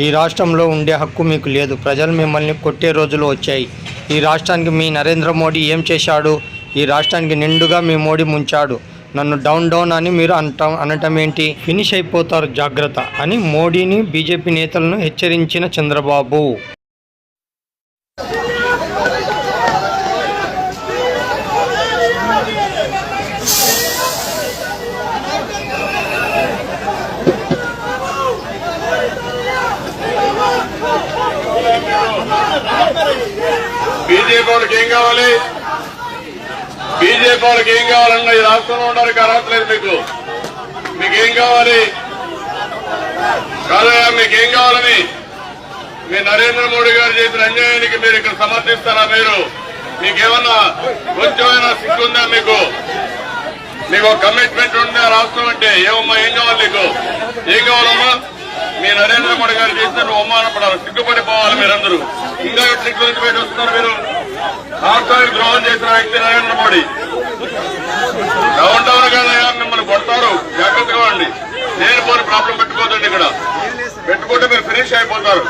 ఈ రాష్ట్రంలో ఉండే హక్కు మీకు లేదు. ప్రజలు మిమ్మల్ని కొట్టే రోజులు వచ్చాయి. ఈ రాష్ట్రానికి మీ నరేంద్ర మోడీ ఏం చేశాడు? ఈ రాష్ట్రానికి నిండుగా మీ మోడీ ముంచాడు. నన్ను డౌన్ డౌన్ అని మీరు అంటాం అనటం ఏంటి? ఫినిష్ అయిపోతారు జాగ్రత్త అని మోడీని బీజేపీ నేతలను హెచ్చరించిన చంద్రబాబు. బీజేపీ వాళ్ళకి ఏం కావాలి? బీజేపీ వాళ్ళకి ఏం కావాలన్నా ఈ రాష్ట్రంలో ఉండడానికి అర్హత లేదు మీకు. మీకేం కావాలి? కాదయా మీకేం కావాలని? మీ నరేంద్ర మోడీ గారు చేసిన అన్యాయానికి మీరు ఇక్కడ సమర్థిస్తారా మీరు? మీకేమన్నా కొంచెమైనా సిగ్గుందా మీకు? మీకు కమిట్మెంట్ ఉందా రాష్ట్రం అంటే? ఏమమ్మా ఏం కావాలి నీకు ఏం కావాలి ఈ నరేంద్ర మోడీ గారు చేసిన అవమానపడాలి సిగ్గుపడిపోవాలి మీరందరూ. ఇంకా ఎట్లా బయట వస్తున్నారు మీరు? రాష్ట్రానికి ద్రోహం చేసిన వ్యక్తి నరేంద్ర మోడీ. డౌన్ టౌన్ కదా మిమ్మల్ని కొడతారు. జాగ్రత్తగా ఉండి నేను పోని ప్రాబ్లం పెట్టుకోదండి ఇక్కడ. పెట్టుకుంటే మీరు ఫినిష్ అయిపోతారు.